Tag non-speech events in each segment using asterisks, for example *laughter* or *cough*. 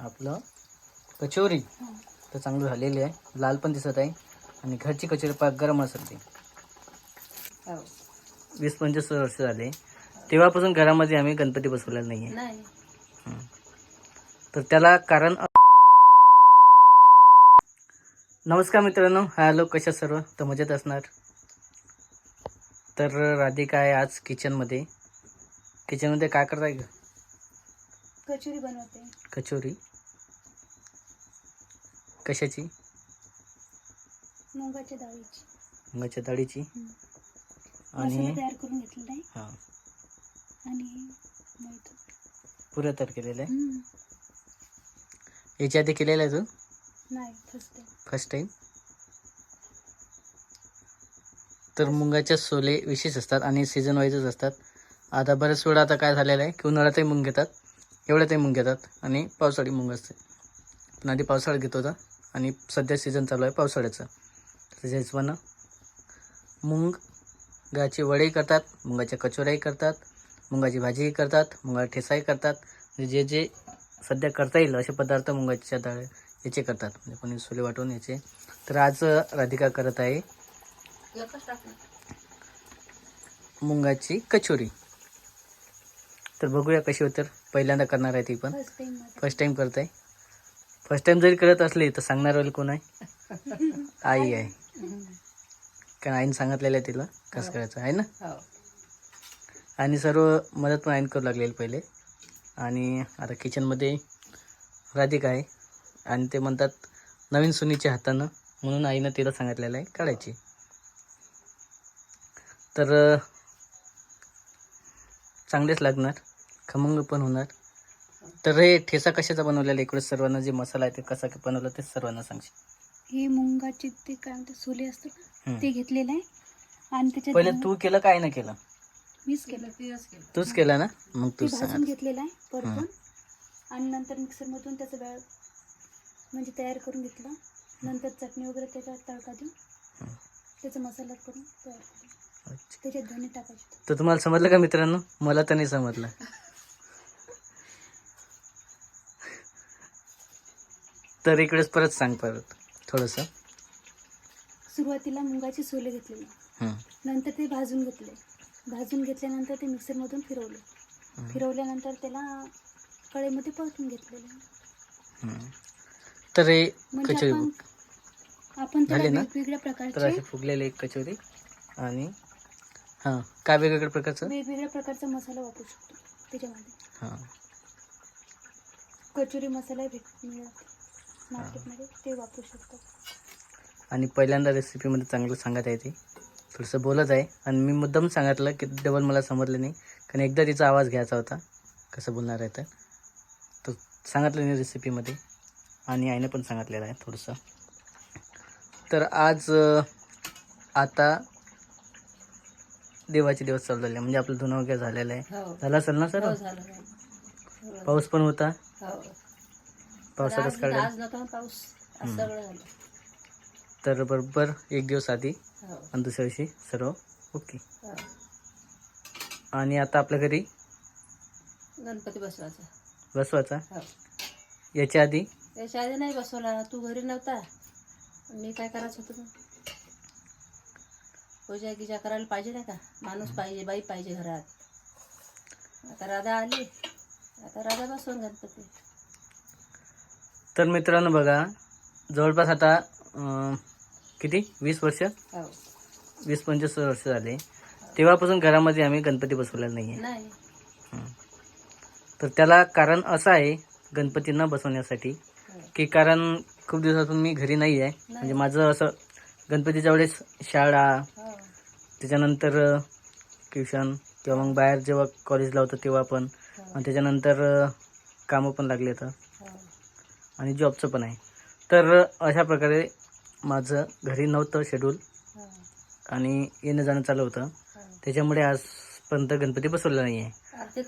आपलं कचोरी. तर चांगली झालेली आहे. लाल पण दिसत आहे. आणि घरची कचोरी पाक गरम असते हो. वीस पंचवीस वर्ष झाले. तेव्हापासून घरामध्ये आम्ही गणपती बसवलेला नाही. आहे नाही तर त्याला कारण नमस्कार मित्रांनो. हॅलो कशा सर्व? तर मजेत असणार. तर राधिका आहे आज किचनमध्ये. किचनमध्ये काय करताय कचोरी बनवते. कचोरी. कशाची? मुगाच्या डाळीची. मुगाच्या डाळीची? मसाला आणि? तयार करून घेतलेला आहे. हां. आणि. पुऱ्या आहे? हम्म. याच्या आधी केलेलं आहे तू? नाही फर्स्ट टाइम फर्स्ट टाइम तर मुंगाच्या सोले विशेष असतात आणि सीझन वाईजच असतात. आता बरेच वेळा आता काय झालेलं आहे की उन्हाळ्यातही मुंग घेतात एवढ्यातही मुंग घेतात आणि पावसाळी मुंग असते. पण आधी पावसाळ्यात घेत होता. आणि सध्या सीझन चालू आहे पावसाळ्याचं. त्याच्या हिशोबानं मुंग गाची वडेही करतात मुंगाच्या कचोऱ्याही करतात मुंगाची भाजीही करतात मुंगा ठेसाही करतात. म्हणजे जे जे सध्या करता येईल असे पदार्थ मुंगाच्या डाळ याचे करतात. म्हणजे कोणी सोले वाटून याचे. तर आज राधिका करत आहे मुंगाची कचोरी. तर बघूया कशी होतं. पहिल्यांदा करणार आहे ती पण. फर्स्ट टाइम करत. आहे फर्स्ट टाइम जरी करत असली तर सांगणार वाली कोण आहे? आई आहे. कारण आईने सांगितलेलं आहे तिला कसं करायचं आहे ना? हो. आणि सर्व मदत पण आईन करू लागलेली पहिले. आणि आता किचनमध्ये राधिका आहे. आणि ते म्हणतात नवीन सुनीच्या हातानं म्हणून आईनं तिला सांगितलेलं आहे काढायची. तर चांगलेच लागणार. खमंग पण होणार. तर हे ठेसा कशाचा बनवलेला इकडे सर्वांना जे मसाला आहे ते कसा बनवला ते सर्वांना सांगशील. हे मुंगाचे ते काय म्हणतात सोले ना, हम्म. ते घेतलेलं आहे. आणि त्याच्यात पहिले तू केलं काय ना केलं? मीच केलं. तूच केलं ना? मग ते तूच भाजून सांग घेतलेलं आहे परतून. आणि नंतर मिक्सरमधून त्याचं वेळ म्हणजे तयार करून घेतलं. नंतर चटणी वगैरे त्याच्यात तडका देऊन. त्याचा मसाला करून तयार केला अच्छा. त्याच्यात धने टाकायचे. तर तुम्हाला समजलं का मित्रांनो? मला तर नाही समजलं. *laughs* तर इकडेच परत सांग परत थोडंसं. सुरुवातीला मुगाचे सोले घेतलेले हं. नंतर ते भाजून घेतले. भाजून घेतल्यानंतर ते मिक्सरमधून फिरवले. फिरवल्यानंतर त्याला कढईमध्ये परतून घेतलेले. तर म्हणजे कचोरी आपण त्याला? वेगवेगळ्या तर प्रकारचे फुगलेली एक कचोरी आणि हां. काय वेगवेगळ्या प्रकारचं? वेगवेगळ्या प्रकारचा मसाला वापरू शकतो. त्याच्यामध्ये. हां. कचोरी मसाला भेट मिळत. मार्केटमध्ये ते वापरू शकतो. आणि पहिल्यांदा रेसिपीमध्ये चांगलं सांगत आहे ती. थोडंसं बोलत आहे. आणि मी मुद्दाम सांगितलं की डबल मला समजलं नाही. कारण एकदा तिचा आवाज घ्यायचा होता. कसं बोलणार आहे तर. तो सांगितलं नाही रेसिपीमध्ये. आणि आईने पण सांगितलेलं आहे थोडंसं. तर आज आता देवाचे दिवस चालू झाले. म्हणजे आपलं धुणं वगैरे झालेलं आहे. हो. झालं असेल ना सर? पाऊस पण होता. पावसा कसं काढला आज नव्हता पाऊस. आज हम्म. सगळं झालं. तर बरोबर एक दिवस आधी हो. आणि दुसऱ्या दिवशी सर्व. ओके. हो. आणि आता आपल्या घरी? गणपती बसवायचा. बसवायचा? हो. याच्या आधी? त्याच्या आधी नाही बसवला. तू घरी नव्हता. मी काय करायचं होतं मग? पूजा गिजा करायला पाहिजे नाही का? माणूस पाहिजे बाई पाहिजे घरात. आता राधा आली. आता राधा बसवून गणपती. तर मित्रांनो बघा जवळपास आता अं, किती? वीस वर्ष? हो. वीस पंचवीस वर्ष झाले. तेव्हापासून घरामध्ये आम्ही गणपती बसवलेला नाही. आहे नाही तर त्याला कारण असं आहे गणपती न बसवण्यासाठी हो. की कारण खूप दिवसातून मी घरी नाही. आहे म्हणजे माझं असं गणपतीच्या वेळेस शाळा हो. त्याच्यानंतर ट्युशन किंवा मग बाहेर जेव्हा कॉलेजला होतं तेव्हा पण हो. आणि त्याच्यानंतर अं, कामं पण लागले तर आणि जॉबचं पण आहे. तर अशा प्रकारे माझं घरी नव्हतं शेड्यूल आणि येणं जाणं चालू होतं. त्याच्यामुळे आजपर्यंत गणपती बसवला नाही आहे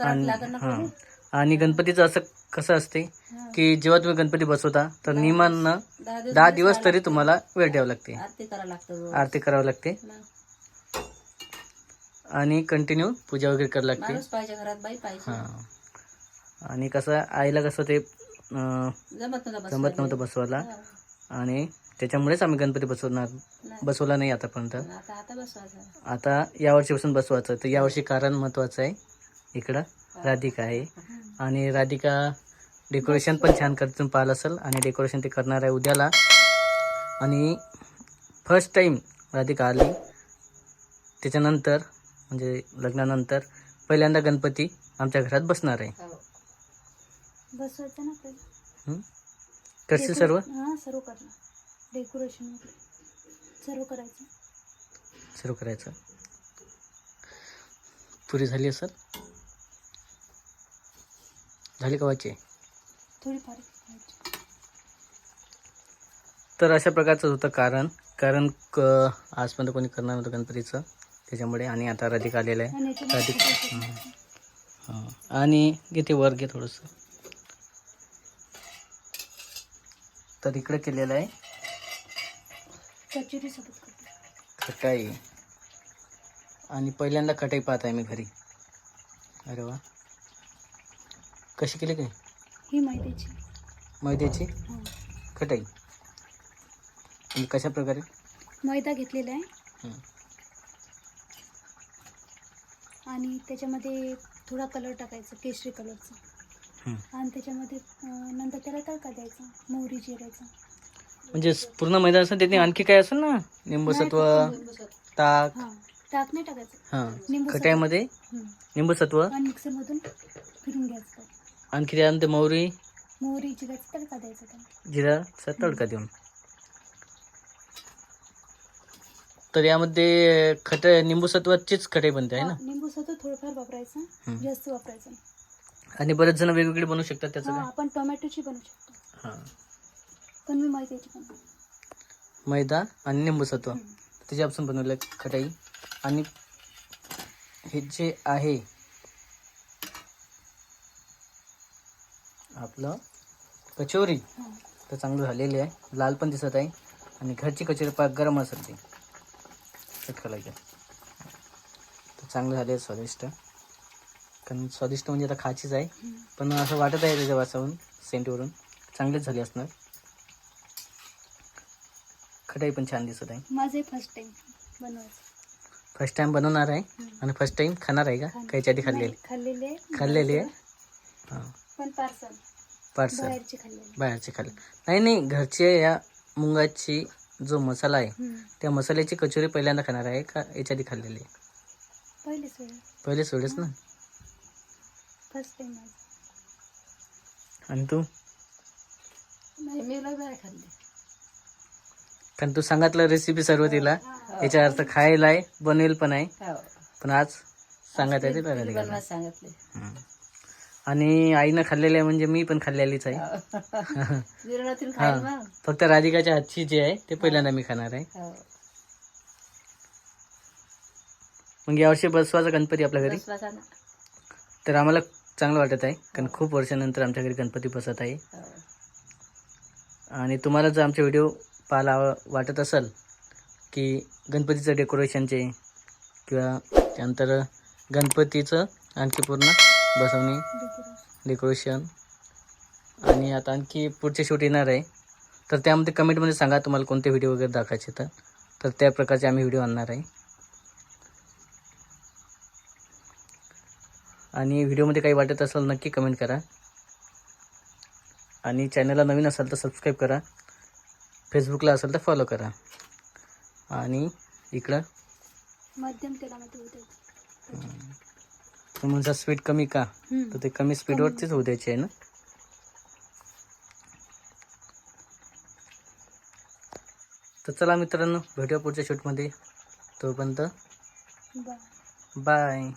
आणि हां? आणि गणपतीचं असं कसं असते. की जेव्हा तुम्ही गणपती बसवता तर नियमानं दहा दिवस तरी. तुम्हाला वेळ द्यावा लागते. आरती करावं लागतं आणि कंटिन्यू पूजा वगैरे करावी लागते. हां. आणि कसं आईला कसं ते जमत नव्हतं बसवायला. आणि त्याच्यामुळेच आम्ही गणपती बसवणार बसवला नाही आतापर्यंत. आता आता बसवायचं. आता यावर्षीपासून बसवायचं. तर यावर्षी कारण महत्त्वाचं आहे. इकडं राधिका आहे. आणि राधिका डेकोरेशन पण छान करते तुम्ही पाहिलं असेल. आणि डेकोरेशन ते करणार आहे उद्याला. आणि फर्स्ट टाईम राधिका आली. त्याच्यानंतर म्हणजे लग्नानंतर पहिल्यांदा गणपती आमच्या घरात बसणार आहे. हो. बसवायचं ना? करशील सर्व? हां सर्व करणार. डेकोरेशन सर्व करायचं. सुरू करायचं? पुरी झाली असेल? झाली का व्हायची थोडीफार तर अशा प्रकारचं होतं कारण. कारण क आजपर्यंत कोणी करणार नव्हतं गणपतीचं. त्याच्यामुळे आणि आता राधिका आलेलं आहे. राधिका. हां. आणि घे ते वर घे थोडंसं. तर इकडे केलेलं आहे. खटाई. आणि पहिल्यांदा खटाई पाहत आहे मी घरी. अरे वा. कशी केली काय? ही मैद्याची. मैद्याची? हां. खटाई. आणि कशा प्रकारे? मैदा घेतलेला आहे. आणि त्याच्यामध्ये थोडा कलर टाकायचा केशरी कलरचा. आणि त्याच्यामध्ये अं, नंतर त्याला तडका द्यायचा मोहरी जिरायचा म्हणजे पूर्ण मैदान असेल त्याने आणखी काय असेल ना? निंबूसत्व ताक. हां ताक नाही टाकायचं. हां. निंबू खटाईमध्ये हं. निंबूसत्व? आणि मिक्सरमधून फिरून घ्यायचं. आणखी त्यानंतर मोहरी? मोहरी जिरायचा तडका द्यायचा त्याला. जिराचा तडका देऊन. तर यामध्ये खट निंबूसत्वाचीच खटाई बनते आहे ना? हां, सत्व थोडंफार वापरायचं. जास्त वापरायचं. नाही. आणि बरेच जण वेगवेगळे बनवू शकतात त्याचं हां काय? आपण टोमॅटोची बनवू शकतो. हां. पण मी मैद्याची बनवते. मैदा आणि निंबूसत्व हं. त्याच्यापासून बनवलं खटाई. आणि हे जे आहे आपलं कचोरी तर चांगलं झालेली आहे. लाल पण दिसत आहे. आणि घरची कचोरी पाक गरम असेल ती चटका लागेल. तर चांगलं झाले स्वादिष्ट. कारण स्वादिष्ट म्हणजे आता खायचीच आहे. पण असं वाटत आहे त्याच्या वासावरून सेंटवरून. चांगलेच झाले असणार. खटाई पण छान दिसत आहे. माझं फर्स्ट टाइम बनवायचं. फर्स्ट टाइम बनवणार आहे. आणि फर्स्ट टाइम खाणार आहे का? काहीच्या आधी खाल्लेली. खाल्लेली आहे. खाल्लेली आहे? हां. पण पार्सल पार्सल बाहेरची खाल्लेली. बाहेरचे खाल्ले नाही नाही घरचे या मुंगाची जो मसाला आहे. त्या मसाल्याची कचोरी पहिल्यांदा खाणार आहे का याच्या आधी खाल्लेली आहे? पहिलेच वेळ. पहिले सोडेच ना? फर्स्ट टाइम आणि तू? नाही मी बाय खाल्ली. कारण तू सांगितलं रेसिपी सर्व तिला याचा अर्थ खायला आहे बनवेल पण आहे. हो. पण आज सांगत आहे ते सांगितले. हं. आणि आईनं खाल्लेली आहे म्हणजे मी पण खाल्लेलीच आहे. *laughs* हा. खाईल मग फक्त राधिकाच्या हातची जे आहे ते पहिल्यांदा मी खाणार आहे. हो. मग यावर्षी बसवाचा गणपती आपल्या घरी? ना. तर आम्हाला चांगलं वाटत आहे. कारण खूप वर्षानंतर आमच्याकडे गणपती बसत आहे. आणि तुम्हाला जर आमचे व्हिडिओ पाहायला वाटत असेल की गणपतीचं डेकोरेशनचे किंवा त्यानंतर गणपतीचं आणखी पूर्ण बसवणे डेकोरेशन आणि आता आणखी पुढचे शूट येणार आहे. तर त्यामध्ये कमेंटमध्ये सांगा तुम्हाला कोणते व्हिडिओ वगैरे दाखवायचे तर. तर त्या प्रकारचे आम्ही व्हिडिओ आणणार आहे. आणि व्हिडिओमध्ये काही वाटत असेल नक्की कमेंट करा. आणि चॅनलला नवीन असाल तर सबस्क्राईब करा. फेसबुकला असेल तर फॉलो करा. आणि इकडं मध्यम तेलामध्ये स्पीड कमी का? तर ते कमी स्पीडवरतीच होऊ द्यायची आहे ना? तर चला मित्रांनो भेटूया पुढच्या शूटमध्ये तोपर्यंत बाय.